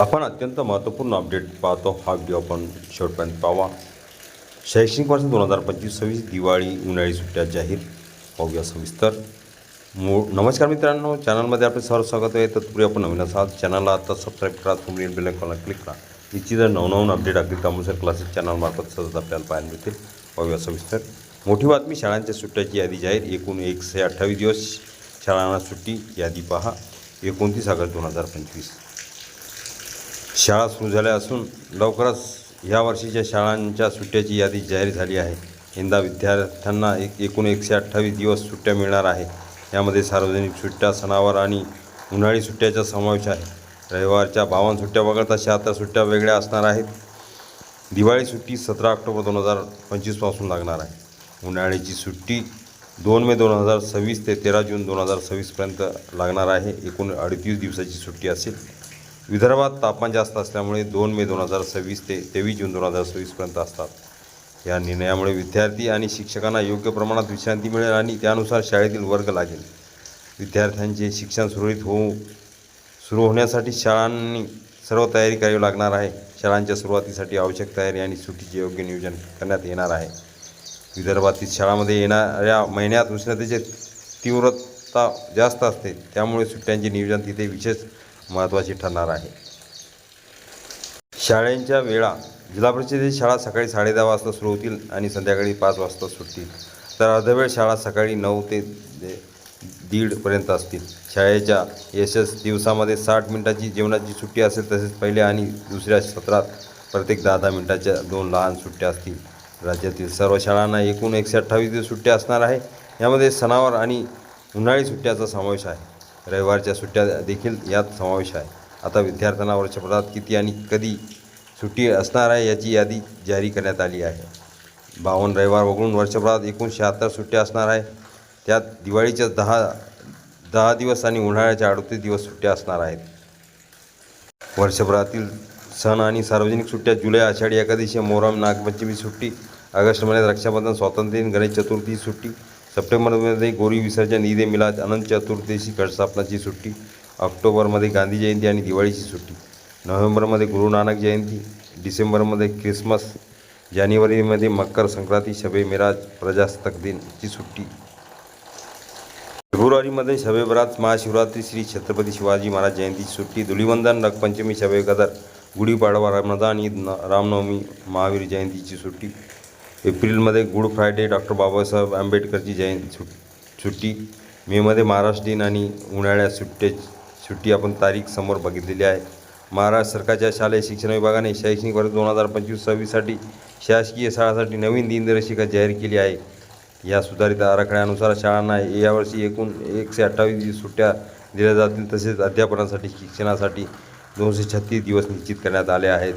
आपण अत्यंत महत्त्वपूर्ण अपडेट पाहतो. हा व्हिडिओ आपण शेवटपर्यंत पाहावा शैक्षणिक वर्ष दोन हजार पंचवीस सव्वीस दिवाळी उन्हाळी सुट्ट्या जाहीर. पाहूया सविस्तर. मो नमस्कार मित्रांनो. चॅनलमध्ये आपले सर्व स्वागत आहे. तत्पूर्वी आपण नवीन असाल चॅनलला आता सबस्क्राईब करा. तुम्ही बेल आयकॉनला क्लिक करा. निश्चित नवनवीन अपडेट अगदी कामुसर क्लासेस चॅनलमार्फत सतत आपल्याला पाहायला मिळतील. पाहूया सविस्तर. मोठी बातमी शाळांच्या सुट्ट्याची यादी जाहीर. एकूण एकशे अठ्ठावीस दिवस शाळांना सुट्टी यादी पहा. एकोणतीस ऑगस्ट दोन हजार पंचवीस. शाळा सुरू झाल्या असून लवकरच ह्या वर्षीच्या शाळांच्या सुट्ट्याची यादी जाहीर झाली आहे. यंदा विद्यार्थ्यांना एक एकूण एकशे अठ्ठावीस दिवस सुट्ट्या मिळणार आहे. यामध्ये सार्वजनिक सुट्ट्या सणावार आणि उन्हाळी सुट्ट्याचा समावेश आहे. रविवारच्या बावन्न सुट्ट्या वगळता शहात्तर सुट्ट्या वेगळ्या असणार आहेत. दिवाळी सुट्टी सतरा ऑक्टोबर दोन हजार पंचवीसपासून लागणार आहे. उन्हाळ्याची सुट्टी दोन मे दोन हजार सव्वीस ते तेरा जून दोन हजार सव्वीसपर्यंत लागणार आहे. एकूण अडतीस दिवसाची सुट्टी असेल. विदर्भात तापमान जास्त असल्यामुळे दोन मे दोन हजार सव्वीस ते तेवीस जून दोन हजार सव्वीसपर्यंत असतात. या निर्णयामुळे विद्यार्थी आणि शिक्षकांना योग्य प्रमाणात विश्रांती मिळेल आणि त्यानुसार शाळेतील वर्ग लागेल. विद्यार्थ्यांचे शिक्षण सुरळीत होऊ सुरू होण्यासाठी शाळांनी सर्व तयारी करावी लागणार आहे. शाळांच्या सुरुवातीसाठी आवश्यक तयारी आणि सुट्टीचे योग्य नियोजन करण्यात येणार आहे. विदर्भातील शाळामध्ये येणाऱ्या महिन्यात उष्णतेचे तीव्रता जास्त असते. त्यामुळे सुट्ट्यांचे नियोजन तिथे विशेष महत्त्वाची ठरणार आहे. शाळेंच्या वेळा जिल्हा परिषदेची शाळा सकाळी साडेदहा वाजता सुरू होतील आणि संध्याकाळी पाच वाजता सुटतील. तर अर्धवेळ शाळा सकाळी नऊ ते दीडपर्यंत असतील. शाळेच्या यशस दिवसामध्ये साठ मिनिटाची जेवणाची सुट्टी असेल तसेच पहिल्या आणि दुसऱ्या सत्रात प्रत्येक दहा दहा मिनिटाच्या दोन लहान सुट्ट्या असतील. राज्यातील सर्व शाळांना एकूण एकशे अठ्ठावीस दिवस सुट्ट्या असणार आहे. यामध्ये सणावार आणि उन्हाळी सुट्ट्याचा समावेश आहे. रविवारच्या सुट्ट्या देखील यात समावेश आहे. आता विद्यार्थ्यांना वर्षभरात किती आणि कधी सुट्टी असणार आहे याची यादी जारी करण्यात आली आहे. बावन्न रविवार वगळून वर्षभरात एकूण शहात्तर सुट्ट्या असणार आहे. त्यात दिवाळीच्या दहा दहा दिवस आणि उन्हाळ्याच्या अडतीस दिवस सुट्ट्या असणार आहेत. वर्षभरातील सण आणि सार्वजनिक सुट्ट्या जुलै आषाढी एकादशी मोहरम नागपंचमी सुट्टी ऑगस्ट महिन्यात रक्षाबंधन स्वातंत्र्य दिन गणेश चतुर्थी सुट्टी सप्टेंबरमध्ये गोरी विसर्जन ईद ए मिलाद अनंत चतुर्दशी घटस्थापनाची सुट्टी ऑक्टोबरमध्ये गांधी जयंती आणि दिवाळीची सुट्टी नोव्हेंबरमध्ये गुरु नानक जयंती डिसेंबरमध्ये ख्रिसमस जानेवारीमध्ये मकर संक्रांती शबे मिराज प्रजासत्ताक दिनची सुट्टी. फेब्रुवारीमध्ये शबे बरात महाशिवरात्री श्री छत्रपती शिवाजी महाराज जयंतीची सुट्टी धुलिवंदन नगपंचमी शबे कदर गुढीपाडवा रमदान ईद न रामनवमी महावीर जयंतीची सुट्टी एप्रिलमध्ये गुड फ्रायडे डॉक्टर बाबासाहेब आंबेडकरची जयंती सु सुट्टी मेमध्ये महाराष्ट्र दिन आणि उन्हाळ्यात सुट्टे सुट्टी आपण तारीख समोर बघितलेली आहे. महाराष्ट्र सरकारच्या शालेय शिक्षण विभागाने शैक्षणिक वर्ष दोन हजार पंचवीस सव्वीससाठी शासकीय शाळांसाठी नवीन दिनदर्शिका जाहीर केली आहे. या सुधारित आराखड्यानुसार शाळांना यावर्षी एकूण एकशे अठ्ठावीस दिवस सुट्ट्या दिल्या जातील. तसेच अध्यापनासाठी शिक्षणासाठी दोनशे छत्तीस दिवस निश्चित करण्यात आले आहेत.